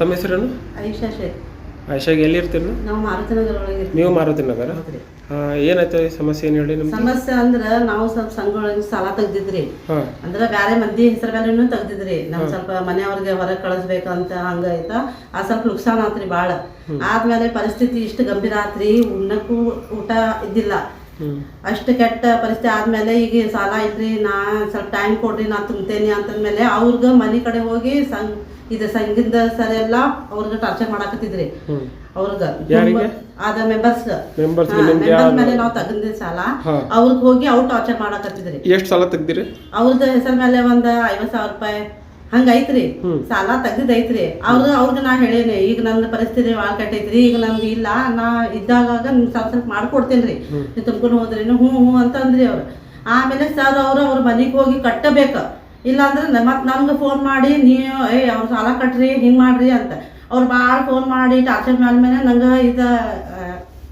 ತಮ್ಮ ಹೆಸರೇನು? ಐಶಾ ಶೇಖ್. ಇರ್ತೀರಿ ನೀವು? ನಾವು ಮಾರುತಿನಗರ ಒಳಗೆ ನೀವು ಮಾರುತಿ ನಗರ? ಏನಾಯ್ತು ಸಮಸ್ಯೆ ಏನು ಹೇಳಿ ನಿಮ್ಗೆ? ಸಮಸ್ಯೆ ಅಂದ್ರ ನಾವು ಸ್ವಲ್ಪ ಸಂಘ ಸಾಲ ತೆಗ್ದಿದ್ರಿ. ಅಂದ್ರ ಬ್ಯಾರೆ ಮಂದಿ ಹೆಸರ ಮೇಲೆನೂ ತೆಗ್ದಿದ್ರಿ. ನಮ್ ಸ್ವಲ್ಪ ಮನೆಯವ್ರಿಗೆ ಹೊರಗೆ ಕಳಿಸ್ಬೇಕಂತ ಹಂಗ ಆಯ್ತಾ ಆ ಸ್ವಲ್ಪ ನುಕ್ಸಾನ್ ಆತ್ರಿ ಬಾಳ. ಆದ್ಮೇಲೆ ಪರಿಸ್ಥಿತಿ ಇಷ್ಟು ಗಂಭೀರ ಆತ್ರಿ. ಉಣ್ಣಕ್ಕೂ ಊಟ ಇದ್ದಿಲ್ಲ. ಅಷ್ಟು ಕೆಟ್ಟ ಪರಿಸ್ಥಿತಿ ಆದ್ಮೇಲೆ ಈಗ ಸಾಲ ಐತ್ರಿ. ನಾ ಸ್ವಲ್ಪ ಟೈಮ್ ಕೊಡ್ರಿ ನಾ ತುಂಬ್ತೇನೆ ಅಂತಂದ್ಮೇಲೆ ಅವ್ರಿಗೆ ಮನಿ ಕಡೆ ಹೋಗಿ ಸಂಘ ಇದು ಸಂಘದ ಸರ್ ಎಲ್ಲ ಅವ್ರಿಗೆ ಟಾರ್ಚರ್ ಮಾಡಾಕತ್ತಿದ್ರಿ. ಅವ್ರಿಗ ಆದ ಮೆಂಬರ್ಸ್ ಮೆಂಬರ್ಸ್ ಮೇಲೆ ನಾವು ತಗಂದಿ ಸಾಲ. ಅವ್ರಿಗೆ ಹೋಗಿ ಅವ್ರು ಟಾರ್ಚರ್ ಮಾಡಾಕತ್ತಿದ್ರಿ. ಎಷ್ಟು ಸಾಲ ತೆಗ್ದಿರಿ? ಅವ್ರದ್ದು ಹೆಸರ ಮೇಲೆ ಒಂದ್ ಐವತ್ ಸಾವಿರ ರೂಪಾಯಿ. ಹಂಗ ಐತ್ರಿ. ಸಾಲ ತಗ್ದಿದ್ ಐತ್ರಿ. ಅವ್ರ ಅವ್ರಿಗೆ ನಾ ಹೇಳೇನಿ ಈಗ ನನ್ನ ಪರಿಸ್ಥಿತಿ ಕೆಟ್ಟೈತ್ರಿ ಈಗ ನಮ್ಗೆ ಇಲ್ಲ ನಾ ಇದ್ದಾಗ ನಿಮ್ ಸ್ವಲ್ಪ ಸ್ವಲ್ಪ ಮಾಡ್ಕೊಡ್ತೇನ್ರಿ. ನೀವು ತುಂಬ್ಕೊಂಡು ಹೋದ್ರಿ ಹ್ಞೂ ಹ್ಞೂ ಅಂತ ಅಂದ್ರಿ ಅವ್ರು. ಆಮೇಲೆ ಸರ್ ಅವ್ರು ಅವ್ರ ಮನೆಗೆ ಹೋಗಿ ಕಟ್ಟಬೇಕು. ಇಲ್ಲಾಂದ್ರೆ ಮತ್ತೆ ನನ್ಗೆ ಫೋನ್ ಮಾಡಿ, ನೀವು, ಏ, ಅವ್ರು ಸಾಲ ಕಟ್ರಿ, ಹಿಂಗೆ ಮಾಡ್ರಿ ಅಂತ. ಅವ್ರು ಭಾಳ ಫೋನ್ ಮಾಡಿ ಟಾರ್ಚರ್ ಮೇಲೆ ನಂಗೆ ಇದು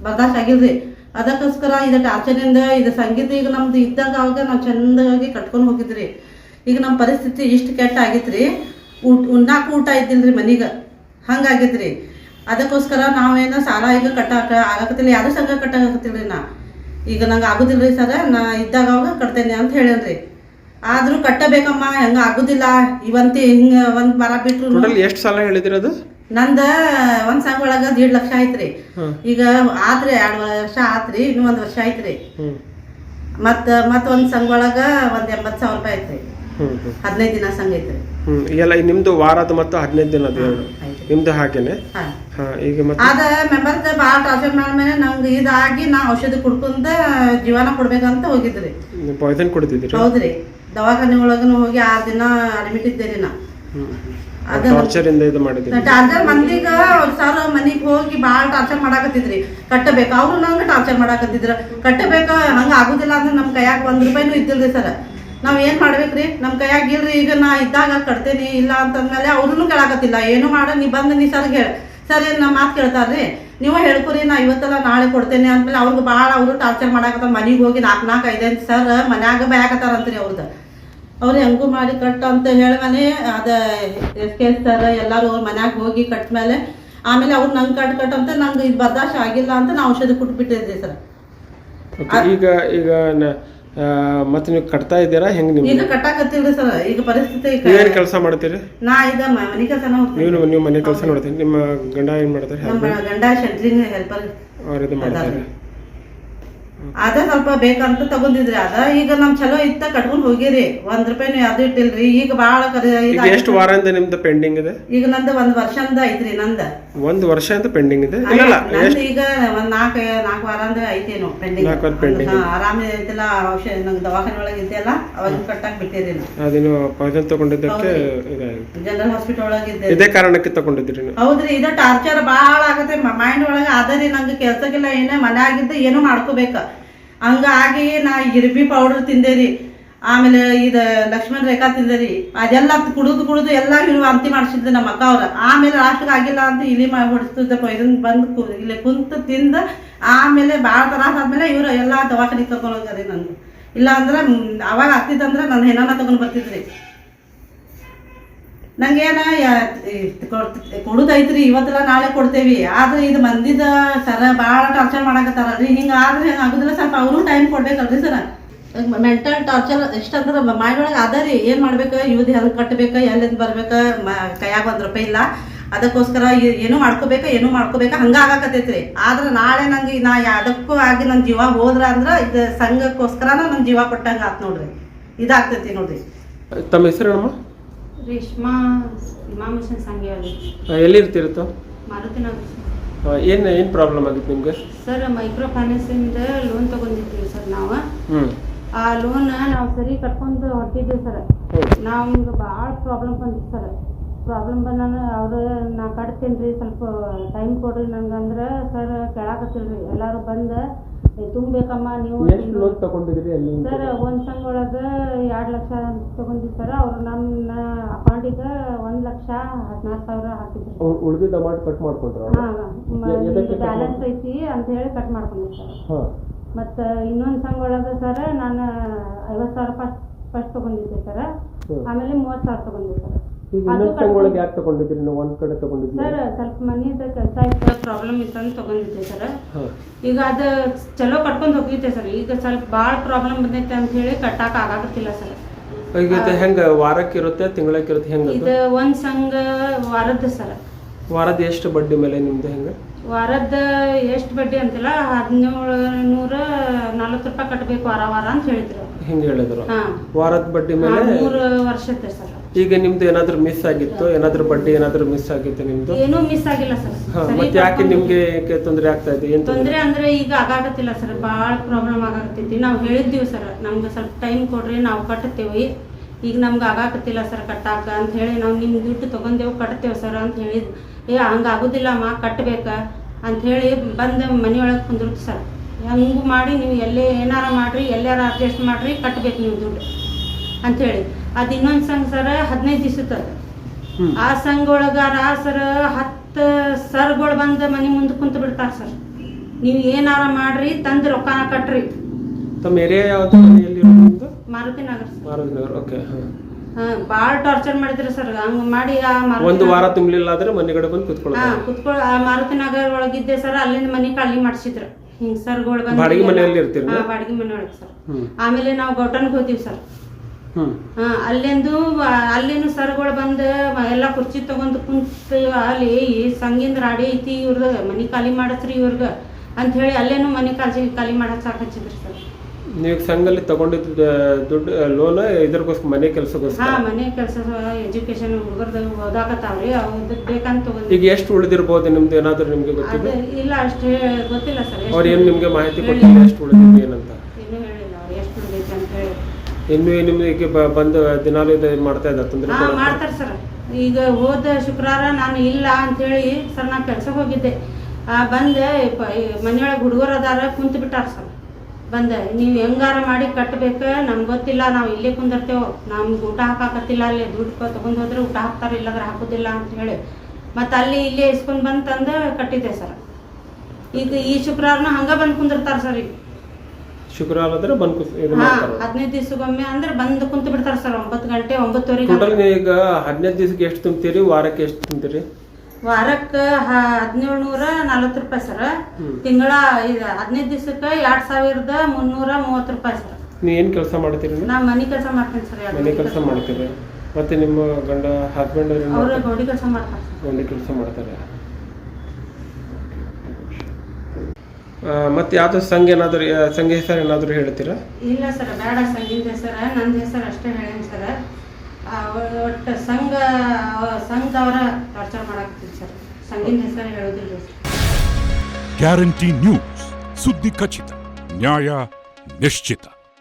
ಬರ್ದಾಶ್ ಆಗಿಲ್ರಿ. ಅದಕ್ಕೋಸ್ಕರ ಇದು ಟಾರ್ಚರಿಂದ ಇದು ಸಂಗೀತ ಈಗ ನಮ್ದು ಇದ್ದಾಗ ಅವಾಗ ನಾವು ಚಂದಾಗಿ ಕಟ್ಕೊಂಡು ಹೋಗಿದ್ರಿ. ಈಗ ನಮ್ಮ ಪರಿಸ್ಥಿತಿ ಇಷ್ಟು ಕೆಟ್ಟ ಆಗಿತ್ರಿ. ಊಟ, ಉಣ್ಣಾಕ ಊಟ ಇದ್ದಿಲ್ರಿ ಮನೀಗ. ಹಂಗಾಗಿತ್ರಿ. ಅದಕ್ಕೋಸ್ಕರ ನಾವೇನೋ ಸಾಲ ಈಗ ಕಟ್ಟಾಕ ಆಗಕತ್ತಿಲ್ಲ. ಯಾರು ಸಂಘ ಕಟ್ಟಾಕತ್ತಿಲ್ರಿ ನಾ. ಈಗ ನಂಗೆ ಆಗೋದಿಲ್ಲ ರೀ ಸರ. ನಾ ಇದ್ದಾಗ ಅವಾಗ ಕಟ್ತೇನೆ ಅಂತ ಹೇಳೇನ್ರಿ. ಆದ್ರೂ ಕಟ್ಟಬೇಕಮ್ಮ ಹೆಂಗ ಆಗುದಿಲ್ಲ. ಇವಂತಿ ಹಿಂಗ ಒಂದ್ ಮರ ಬಿಟ್ರು ಟೋಟಲ್ ಎಷ್ಟು ಸಾಲ ಹೇಳಿದಿರೋದು? ನಂದ ಒಂದ್ ಸಂಘ ಒಳಗ ದೀಡ್ ಲಕ್ಷ ಐತ್ರಿ. ಈಗ ಆತ್ರಿ ಎರಡ್ ವರ್ಷ ಆತ್ರಿ ಇನ್ನು ಒಂದ್ ವರ್ಷ ಐತ್ರಿ. ಮತ್ತ ಮತ್ತ ಒಂದ್ ಸಂಘ ಒಳಗ ಒಂದ್ ಎಂಬತ್ ಸಾವಿರ ರೂಪಾಯಿ ಐತ್ರಿ. ಹದಿನೈದು ದಿನ ಸಂಘ ಐತ್ರಿ. ಹ್ಞೂ ಎಲ್ಲ ನಿಮ್ದು ವಾರದ ಮತ್ತು ಹದಿನೈದು ದಿನದ ಎರಡು ಐತ್ರಿ ನಿಮ್ಮದು ಹಾಗೇನೆ? ಹಾ. ಹಾಂ ಈಗ ಮತ್ತೆ ಅದ ಮೆಂಬರ್ಸ್ ಭಾಳ ಟಾರ್ಚರ್ ಮಾಡ್ಮೇಲೆ ನಂಗೆ ಇದಾಗಿ ನಾ ಔಷಧಿ ಕುಡ್ಕೊಂಡ ಜೀವನ ಕೊಡ್ಬೇಕಂತ ಹೋಗಿದ್ರಿ. ಪಾಯ್ಸನ್ ಕೊಡ್ತಿದ್ದೀರಿ ಹೌದ್ರಿ. ದವಾಖಾನೆ ಒಳಗನು ಹೋಗಿ ಆರ್ ದಿನ ಅಡ್ಮಿಟ್ ಇದ್ದೇರಿ ನಾ. ಹ್ಞೂ ಅದ ಇದು ಮಾಡಿದ್ದೀರಿ? ಟಾರ್ಚರ್ ಮಂದಿಗ ಸರ್ ಮನಿಗ್ ಹೋಗಿ ಬಾಳ ಟಾರ್ಚರ್ ಮಾಡಾಕತ್ತಿದ್ರಿ. ಕಟ್ಟಬೇಕು. ಅವ್ರು ನಂಗ ಟಾರ್ಚರ್ ಮಾಡಾಕತ್ತಿದ್ರ. ಕಟ್ಟಬೇಕ. ಹಂಗ ಆಗುದಿಲ್ಲ ಅಂದ್ರೆ ನಮ್ ಕೈಯಾಗ ಒಂದ್ ರೂಪಾಯಿನೂ ಇದ್ದಿಲ್ರಿ ಸರ್. ನಾವ್ ಏನ್ ಮಾಡ್ಬೇಕ್ರಿ? ನಮ್ ಕೈಯಾಗ ಇಲ್ರಿ. ಈಗ ನಾ ಇದ್ದಾಗ ಕಟ್ತೇನಿ ಇಲ್ಲ ಅಂತಂದ್ಮೇಲೆ ಅವ್ರನ್ನು ಕೇಳಾಕತ್ತಿಲ್ಲ. ಏನು ಮಾಡ ನೀ ಬಂದ್ ನೀ ಸರ್ ಹೇಳ ಸರ್ ಏನ್ ನಮ್ಮ ಮಾತು ಕೇಳ್ತಾರ್ರಿ? ನೀವು ಹೇಳ್ಕೊರಿ ನಾ ಇವತ್ತಲ್ಲ ನಾಳೆ ಕೊಡ್ತೇನೆ ಅಂದ್ಮೇಲೆ ಅವ್ರಿಗೆ ಬಾಳ ಅವ್ರು ಟಾರ್ಚರ್ ಮಾಡಾಕತ್ತ ಮನಿಗ್ ಹೋಗಿ ನಾಲ್ಕು ನಾಲ್ಕು ಐದೈದು ಸರ್ ಮನ್ಯಾಗ ಬಯಾಕತ್ತಾರಂತ್ರಿ ಅವ್ರದ್ದು ಅವ್ರು ಹೆಂಗೂ ಮಾಡಿ ಕಟ್ಟ ಅಂತ ಹೇಳ್ಮೇಲೆ ಅದ ಎಸ್ ಕೆ ಸರ್ ಎಲ್ಲಾರು ಅವ್ರ ಮನ್ಯಾಗ ಹೋಗಿ ಕಟ್ ಮೇಲೆ ಆಮೇಲೆ ಅವ್ರು ನಂಗೆ ಕಟ್ ಕಟ್ ಅಂತ ನಂಗೆ ಇದು ಬರ್ದಾಶ್ ಆಗಿಲ್ಲ ಅಂತ ನಾ ಔಷಧಿ ಕೊಟ್ಬಿಟ್ಟಿದ್ದೆ ಸರ್ ಈಗ ಈಗ ಮತ್ತೆ ನೀವು ಕಟ್ತಾ ಇದ್ದೀರಾ ಹೆಂಗ್ ನೀವು ಈಗ ಕಟ್ಟಾಕತ್ತಿಲ್ರಿ ಸರ್ ಈಗ ಪರಿಸ್ಥಿತಿ ಏನು ಕೆಲಸ ಮಾಡ್ತೀರಿ? ನಾ ಈಗ ಮನೆ ಕೆಲಸನ ಹೋಗ್ತೀನಿ. ನೀವು ನೀವು ಮನೆ ಕೆಲಸ ನೋಡ್ತೀನಿ ನಿಮ್ಮ ಗಂಡ ಏನು ಮಾಡ್ತಾರೆ? ನಮ್ಮ ಗಂಡ ಶೆಂಟ್ರಿಂಗ್ ಹೆಲ್ಪರ್. ಅವ್ರು ಇದು ಮಾಡ್ತಾರೆ. ಅದ ಸ್ವಲ್ಪ ಬೇಕಂತ ತಗೊಂಡಿದ್ರಿ. ಅದ ಈಗ ನಮ್ ಚಲೋ ಇತ್ತ ಕಟ್ಕೊಂಡ್ ಹೋಗಿರಿ. ಒಂದ್ ರೂಪಾಯಿ ಯಾವ್ದು ಇಟ್ಟಿಲ್ರಿ. ಈಗ ಬಾಳ ಎಷ್ಟು ವಾರದಿಂದ ನಿಮ್ದು ಪೆಂಡಿಂಗ್ ಇದೆ? ಈಗ ನಂದು ಒಂದ್ ವರ್ಷಂದ ಐತ್ರಿ ನಂದ. ಒಂದ್ ವರ್ಷ ಅಂತ ಪೆಂಡಿಂಗ್ ಇದೆ? ನಂದು ಈಗ ಒಂದ್ ನಾಲ್ಕ ನಾಲ್ಕು ವಾರ ಅಂದ್ರೆ ಐತೇನು ಪೆಂಡಿಂಗ್. ಆರಾಮ ಐತಿಲ್ಲ ಔಷಧ ನಂಗೆ ದವಾಖಾನೆ ಒಳಗೆ ಇದೆಯಲ್ಲ ಅವಾಗ ಕಟ್ಟಾಕ್ ಬಿಟ್ಟಿರಿ ಅದೇನು ಪಾಯ್ಸನ್ ತಗೊಂಡಿದ್ದಕ್ಕೆ ಜನರಲ್ ಹಾಸ್ಪಿಟಲ್ ಒಳಗ ಇದೆ ಕಾರಣಕ್ಕೆ ತಗೊಂಡಿದ್ರಿ ಹೌದ್ರಿ ಇದು ಟಾರ್ಚರ್ ಬಾಳ ಆಗತ್ತೆ. ಮೈಂಡ್ ಒಳಗೆ ಅದರಿ ನಂಗೆ ಕೆಲ್ಸಕ್ಕೆಲ್ಲ ಏನೇ ಆಗಿದ್ದು ಏನು ಮಾಡ್ಕೋಬೇಕ. ಹಂಗಾಗಿ ನಾ ಇರ್ಬಿ ಪೌಡರ್ ತಿಂದೇರಿ, ಆಮೇಲೆ ಇದು ಲಕ್ಷ್ಮಣ ರೇಖಾ ತಿಂದೇರಿ, ಅದೆಲ್ಲ ಕುಡಿದು ಕುಡಿದು ಎಲ್ಲ ವಾಂತಿ ಮಾಡಿಸಿದ್ದೆ ನಮ್ಮ ಅಕ್ಕ ಅವ್ರ. ಆಮೇಲೆ ಲಾಸ್ಟ್ಗೆ ಆಗಿಲ್ಲ ಅಂತ ಇಲಿ ಮಾಡಿ ಹೊಡಿಸ್ತಿದ್ದೆ ಇದನ್ನ ಬಂದು ಇಲ್ಲಿ ಕುಂತು ತಿಂದ, ಆಮೇಲೆ ಭಾಳ ತ್ರಾಸ ಆದ್ಮೇಲೆ ಇವರು ಎಲ್ಲ ದವಾಖಾನಿಗೆ ಕರ್ಕೊಂಡು ರೀ ನಂದು. ಇಲ್ಲ ಅಂದ್ರೆ ಅವಾಗ ಆಗ್ತಿತ್ತಂದ್ರೆ ನನ್ನ ಹೆಣ್ಣನ ತಗೊಂಡು ಬರ್ತಿದ್ರಿ. ನಂಗೇನ ಕೊಡುದೈತ್ರಿ ಇವತ್ತಲ್ಲ ನಾಳೆ ಕೊಡ್ತೇವಿ. ಆದ್ರೆ ಇದು ಮಂದಿದ ಸರ ಭಾಳ ಟಾರ್ಚರ್ ಮಾಡಾಕತ್ತಾರಲ್ರಿ. ಹಿಂಗ ಆದ್ರೆ ಹೆಂಗ ಆಗುದಿಲ್ಲ ಸ್ವಲ್ಪ ಅವರು ಟೈಮ್ ಕೊಡ್ಬೇಕಲ್ರಿ ಸರ. ಮೆಂಟಲ್ ಟಾರ್ಚರ್ ಎಷ್ಟಂದ್ರ ಮೈಂಡ್ ಒಳಗೆ ಅದ ರೀ. ಏನ್ ಮಾಡ್ಬೇಕು? ಇವ್ದು ಹೆಲ್ಪ್ ಕಟ್ಟಬೇಕು ಎಲ್ಲಿಂದ ಬರ್ಬೇಕು? ಮ- ಕೈಯಾಗ ಒಂದ್ ರೂಪಾಯಿ ಇಲ್ಲ. ಅದಕ್ಕೋಸ್ಕರ ಏನು ಮಾಡ್ಕೋಬೇಕು ಏನು ಮಾಡ್ಕೋಬೇಕು? ಹಂಗ ಆಗಾಕತೈತ್ರಿ ಆದ್ರೆ ನಾಳೆ ನಂಗೆ ನಾ ಯಾವುದಕ್ಕೂ ಆಗಿ ನನ್ನ ಜೀವ ಹೋದ್ರ ಅಂದ್ರೆ ಇದು ಸಂಘಕ್ಕೋಸ್ಕರನ ನನ್ನ ಜೀವ ಕೊಟ್ಟಂಗೆ ಆತು ನೋಡ್ರಿ. ಇದಾಗ್ತೈತಿ ನೋಡ್ರಿ. ತಮ್ಮ ಹೆಸರು ರೇಷ್ಮಾ ಇಮಾಮ್ ಹುಸೇನ್ ಸಂಘೇವಲ್ಲಿ ಎಲ್ಲಿರ್ತಿರುತ್ತೋ? ಮಾರುತಿನಗರ. ಏನು ಏನು ಪ್ರಾಬ್ಲಮ್ ಆಗಿತ್ತು ನಿಮ್ಗೆ? ಸರ್ ಮೈಕ್ರೋ ಫೈನಾನ್ಸಿಂದ ಲೋನ್ ತಗೊಂಡಿದ್ವಿ ಸರ್ ನಾವು. ಆ ಲೋನ್ ನಾವು ಸರಿ ಕಟ್ಕೊಂಡು ಹೊಟ್ಟಿದ್ವಿ ಸರ್. ನಾವು ನಮ್ಗೆ ಭಾಳ ಪ್ರಾಬ್ಲಮ್ ಬಂದಿತ್ತು ಸರ್. ಪ್ರಾಬ್ಲಮ್ ಬಂದಾನ ಅವ್ರು ನಾ ಕಟ್ತೀನಿ ರೀ ಸ್ವಲ್ಪ ಟೈಮ್ ಕೊಡ್ರಿ ನಂಗೆ ಅಂದ್ರೆ ಸರ್ ಕೇಳಾಕತ್ತಿಲ್ರಿ. ಎಲ್ಲರೂ ಬಂದು "ಏ, ತುಂಬೇಕಮ್ಮ ನೀವು ಎಷ್ಟು ಲೋನ್ ತಗೊಂಡಿದ್ರಿ ಅಲ್ಲಿ ಸರ್ ಒಂದ್ ಎರಡ್ ಲಕ್ಷ ತಗೊಂಡಿವಿ ಸರ್ ಅವ್ರು ನನ್ನ ಅಕೌಂಟಿಗೆ ಒಂದ್ ಲಕ್ಷ ಹದಿನಾರು ಸಾವಿರ ಹಾಕಿದ್ರು ಉಳಿದಿದ್ದ ಅಮೌಂಟ್ ಕಟ್ ಮಾಡ್ಕೊಂಡ್ರ ಹಾ ಎ- ಬ್ಯಾಲೆನ್ಸ್ ಐತಿ ಅಂತ ಹೇಳಿ ಕಟ್ ಮಾಡ್ಕೊಂಡಿವಿ ಸರ್ ಹಾಂ. ಮತ್ತ ಇನ್ನೊಂದ್ ಸರ್ ನಾನು ಐವತ್ತು ಸಾವಿರ ಫಸ್ಟ್ ಫಸ್ಟ್ ತಗೊಂಡಿದ್ದೆ ಸರ್ ಆಮೇಲೆ ಮೂವತ್ತು ಸಾವಿರ ತಗೊಂಡಿದ್ದೆ ಸರ್ ಈಗ ಇನ್ನೊಂದು ಯಾಕೆ ತಗೊಂಡಿದ್ರಿ ನೀವು ಒಂದ್ ಕಡೆ ತಗೊಂಡಿದ್ರಿ ಸರ್ ಸ್ವಲ್ಪ ಮನೆಯದ ಕೆಲಸ ಇತ್ತು. ಪ್ರಾಬ್ಲಮ್ ಇತ್ತಂತ ತಗೊಂಡಿದ್ದೆ ಸರ್. ಈಗ ಅದು ಚಲೋ ಕಟ್ಕೊಂಡು ಹೋಗಿದ್ದೆ ಸರ್. ಈಗ ಸ್ವಲ್ಪ ಭಾಳ ಪ್ರಾಬ್ಲಮ್ ಬಂದೈತೆ ಅಂತ ಹೇಳಿ ಕಟ್ಟಾಕ ಆಗಾಕತ್ತಿಲ್ಲ ಸರ್. ಈಗ ಇದು ಹೆಂಗ ವಾರಕ್ಕೆ ಇರುತ್ತೆ ತಿಂಗಳಕ್ಕೆ ಇರುತ್ತೆ ಹೆಂಗ ಇದು ಒಂದ್ ಸಂಘ ವಾರದ ಸರ್. ವಾರದ ಎಷ್ಟು ಬಡ್ಡಿ ಮೇಲೆ ನಿಮ್ದು ಹೆಂಗ? ವಾರದ ಎಷ್ಟು ಬಡ್ಡಿ ಅಂತಿಲ್ಲ ಹದಿನೇಳು ನೂರ ನಲ್ವತ್ತು ರೂಪಾಯಿ ಕಟ್ಟಬೇಕು ವಾರ ವಾರ ಅಂತ ಹೇಳಿದ್ರು. ಹೆಂಗ ಹೇಳಿದ್ರು. ವಾರದ ಬಡ್ಡಿ ಮೇಲೆ ಮೂರು ವರ್ಷದ ಸರ್. ಈಗ ನಿಮ್ದು ಏನಾದ್ರೂ ಮಿಸ್ ಆಗಿತ್ತು ಏನಾದ್ರೂ ಬಡ್ಡಿ ಏನಾದ್ರೂ ಮಿಸ್ ಆಗಿತ್ತು ನಿಮ್ದು? ಏನೂ ಮಿಸ್ ಆಗಿಲ್ಲ ಸರ್ ಹಾ ಮತ್ತೆ ಯಾಕೆ ನಿಮ್ಗೆ ಏಕೆ ತೊಂದರೆ ಆಗ್ತಾ ಇದೆ? ಏನ್ ತೊಂದ್ರೆ ತೊಂದ್ರೆ ಅಂದ್ರೆ ಈಗ ಆಗಾಗತ್ತಿಲ್ಲ ಸರ್ ಭಾಳ ಪ್ರಾಬ್ಲಮ್ ಆಗಾಕತ್ತೈತಿ ನಾವು ಹೇಳಿದ್ದೀವಿ ಸರ್ ನಮ್ಗೆ ಸ್ವಲ್ಪ ಟೈಮ್ ಕೊಡ್ರಿ ನಾವು ಕಟ್ತೇವೆ. ಈಗ ನಮ್ಗೆ ಆಗಾಕತ್ತಿಲ್ಲ ಸರ್ ಕಟ್ಟಾಕ ಅಂತ ಹೇಳಿ ನಾವು ನಿಮ್ಮ ದುಡ್ಡು ತಗೊಂಡೇವು ಕಟ್ತೇವೆ ಸರ್ ಅಂತ ಹೇಳಿದ್. ಏ ಹಂಗೆ ಆಗೋದಿಲ್ಲಮ್ಮ ಕಟ್ಬೇಕ ಅಂತ ಹೇಳಿ ಬಂದು ಮನೆಯೊಳಗೆ ಕುಂದಿರ್ತು ಸರ್ ಹಂಗೂ ಮಾಡಿ ನೀವು ಎಲ್ಲೇ ಏನಾರ ಮಾಡ್ರಿ ಎಲ್ಲಾರ ಅಡ್ಜಸ್ಟ್ ಮಾಡ್ರಿ ಕಟ್ಬೇಕು ನೀವು ದುಡ್ಡು ಅಂಥೇಳಿ ಅದು ಇನ್ನೊಂದು ಸಂಘ ಸರ ಹದಿನೈದು ದಿವಸದ ಆ ಸಂಘ ಒಳಗ ರಾಸರ ಹತ್ತು ಸರ್ಗಳು ಬಂದು ಮನೆ ಮುಂದೆ ಕುಂತು ಬಿಡ್ತಾರ ಸರ್. ನೀವು ಏನಾರ ಮಾಡ್ರಿ ತಂದು ರೊಕ್ಕನ ಕಟ್ರಿ. ತಮ್ಮ ಏರಿಯಾ ಯಾವ್ದು ಮಾರುತಿ ನಗರ ಮಾರುತಿ ನಗರ ಓಕೆ ಹಾ. ಭಾಳ ಟಾರ್ಚರ್ ಮಾಡಿದ್ರಿ ಸರ್. ಹಂಗ ಮಾಡಿ ಆ ಒಂದು ವಾರ ತುಂಬಲಿಲ್ಲ ಆದ್ರೆ ಮನೆಗಡೆ ಬಂದು ಹಾ ಕುತ್ಕೊಳ್ಳೋದು ಕುತ್ಕೊಳ್ ಆ ಮಾರುತಿ ನಗರ ಒಳಗಿದ್ದೆ ಸರ್ ಅಲ್ಲಿಂದ ಮನೆ ಖಾಲಿ ಮಾಡಿಸಿದ್ರು. ಹಿಂಗ್ ಸರ್ಗಳು ಬಂದು ಬಾಡಿಗೆ ಮನೆಯಲ್ಲಿ ಇರ್ತೀರಿ ಹಾ ಬಾಡಿಗೆ ಮನೆ ಒಳಗೆ ಸರ್ ಆಮೇಲೆ ನಾವು ಗೌಟನ್ಗೆ ಹೋಗ್ತೀವಿ ಸರ್. ಹಾ ಅಲ್ಲಿಂದು ಅಲ್ಲಿನ ಸರ್ಗಳು ಬಂದು ಎಲ್ಲ ಕುರ್ಚಿ ತಗೊಂಡು ಕುಂತ ಅಲ್ಲಿ ಈ ಸಂಗಿಂದ ರಾಡಿ ಐತಿ ಇವ್ರದ ಮನಿ ಖಾಲಿ ಮಾಡತ್ರಿ ಇವ್ರಿಗ. ಅಂತ ಹೇಳಿ ಅಲ್ಲೇನು ಮನಿ ಖಾಲಿ ಖಾಲಿ ಮಾಡಕ್ ಸಾಕಚ್ಚಿದ್ರಿ ಸರ್. ನೀವು ಸಂಘಲ್ಲಿ ತಗೊಂಡಿದ್ದ ದುಡ್ಡು ಲೋನ್ ಇದ್ರಗೋಸ್ಕರ ಮನೆ ಹಾ ಕೆಲಸಕ್ಕೋಸ್ಕರ ಮನೆ ಕೆಲಸ ಎಜುಕೇಶನ್ ಹುಡುಗರ್ದು ಓದಾಕತ್ತಾವ್ರಿ ಅವ್ರದ್ದು ಬೇಕಂತ ತಗೊಂಡ್ ಈಗ ಎಷ್ಟು ಉಳಿದಿರ್ಬೋದು ನಿಮ್ದು ಏನಾದರೂ ನಿಮಗೆ ಗೊತ್ತಿದೆ? ಅದು ಇಲ್ಲ ಅಷ್ಟೇ ಗೊತ್ತಿಲ್ಲ ಸರ್ ಅವ್ರು ಏನು ನಿಮಗೆ ಮಾಹಿತಿ ಕೊಟ್ಟಿಲ್ಲ ಎಷ್ಟು ಉಳಿದಿದೆ ಏನಂತ ಇನ್ನೂ ಹೇಳಿಲ್ಲ ಅವ್ರು ಎಷ್ಟು ಉಳಿದೈತೆ ಅಂತ ಹೇಳಿ ಇನ್ನು ನಿಮಗೆ ಬಂದು ದಿನಾಲು ಇದು ಮಾಡ್ತಾ ಇದ್ದಾರೆ ತೊಂದರೆ ಹಾ ಮಾಡ್ತಾರೆ ಸರ್. ಈಗ ಹೋದ ಶುಕ್ರವಾರ ನಾನು ಇಲ್ಲ ಅಂತ ಹೇಳಿ ಸರ್ ನಾನು ಕೆಲ್ಸಕ್ಕೆ ಹೋಗಿದ್ದೆ. ಆ, ಬಂದೆ ಪ- ಈ ಮನೆಯೊಳಗೆ ಹುಡುಗರು ಅದಾರ ಕುಂತು ಬಿಟ್ಟಾರ ಸರ್. ಬಂದೆ ನೀವು ಹೆಂಗಾರ ಮಾಡಿ ಕಟ್ಟಬೇಕು ನಮ್ಗೆ ಗೊತ್ತಿಲ್ಲ ನಾವು ಇಲ್ಲೇ ಕುಂದಿರ್ತೇವೆ. ನಮ್ಗೆ ಊಟ ಹಾಕಾಕತ್ತಿಲ್ಲ ಅಲ್ಲಿ ದುಡ್ಡು ತೊಗೊಂಡು ಹೋದ್ರೆ ಊಟ ಹಾಕ್ತಾರೆ ಇಲ್ಲಾಂದ್ರೆ ಹಾಕೋದಿಲ್ಲ ಅಂತ ಹೇಳಿ ಮತ್ತೆ ಅಲ್ಲಿ ಇಲ್ಲೇ ಇಸ್ಕೊಂಡು ಬಂದು ತಂದು ಕಟ್ಟಿದ್ದೆ ಸರ್. ಈಗ ಈ ಶುಕ್ರವಾರನ ಹಂಗ ಬಂದು ಕುಂದಿರ್ತಾರೆ ಸರ್ ಈಗ. ಶುಕ್ರವಾರ ಆದ್ರೆ ಬಂದು ಇದು ಹಾ ಮಾಡ್ತಾರೆ ಹದಿನೈದು ದಿವಸಕ್ಕೊಮ್ಮೆ ಅಂದ್ರೆ ಬಂದು ಕುಂತ ಬಿಡ್ತಾರ ಸರ್ ಒಂಬತ್ತು ಗಂಟೆ ಒಂಬತ್ತುವರೆಗೆ ಟೋಟಲ್ ಈಗ ಹದಿನೈದು ದಿವಸಕ್ಕೆ ಎಷ್ಟು ತುಂಬ್ತೀರಿ ವಾರಕ್ಕೆ ಎಷ್ಟು ತುಂಬ್ತೀರಿ? ವಾರಕ್ಕೆ ಹದಿನೇಳು ನೂರ ನಲ್ವತ್ತು ರೂಪಾಯಿ ಸರ್. ತಿಂಗಳ ಇದು ಹದಿನೈದು ದಿವಸಕ್ಕೆ ಎರಡ್ ಸಾವಿರದ ಮುನ್ನೂರ ಮೂವತ್ತು ರೂಪಾಯಿ ಸರ್. ನೀವು ಏನು ಕೆಲಸ ಮಾಡ್ತೀರಿ ನೀವು? ನಾ ಮನೆ ಕೆಲಸ ಮಾಡ್ತೀನಿ ಸರ್ ಮನೆ ಕೆಲಸ ಮಾಡ್ತೀರಿ. ಮತ್ತೆ ನಿಮ್ಮ ಗಂಡ ಹಸ್ಬೆಂಡ್ ಅವ್ರ ಗೌಡಿ ಕೆಲಸ ಮಾಡ್ತಾರೆ ಗಂಡ ಕೆಲಸ ಮಾಡ್ತಾರೆ ಆ, ಮತ್ತೆ ಯಾವ್ದು ಸಂಘ ಏನಾದ್ರು ಸಂಘ ಹೆಸರು ಏನಾದರೂ ಹೇಳ್ತೀರಾ? ಇಲ್ಲ ಸರ್ ಬೇಡ ಸಂಘದ ಹೆಸರ ನನ್ನ ಹೆಸರು ಅಷ್ಟೇ ಹೇಳೇನಿ ಸರ್. ಒಟ್ಟು ಸಂಘ ಸಂಘದವರ ಟಾರ್ಚರ್ ಮಾಡಾಕ್ತೀವಿ ಸರ್. ಸಂಘಿನ ಹೆಸರು ಹೇಳೋದಿಲ್ಲ ಗ್ಯಾರಂಟಿ ನ್ಯೂಸ್ ಸುದ್ದಿ ಖಚಿತ ನ್ಯಾಯ ನಿಶ್ಚಿತ.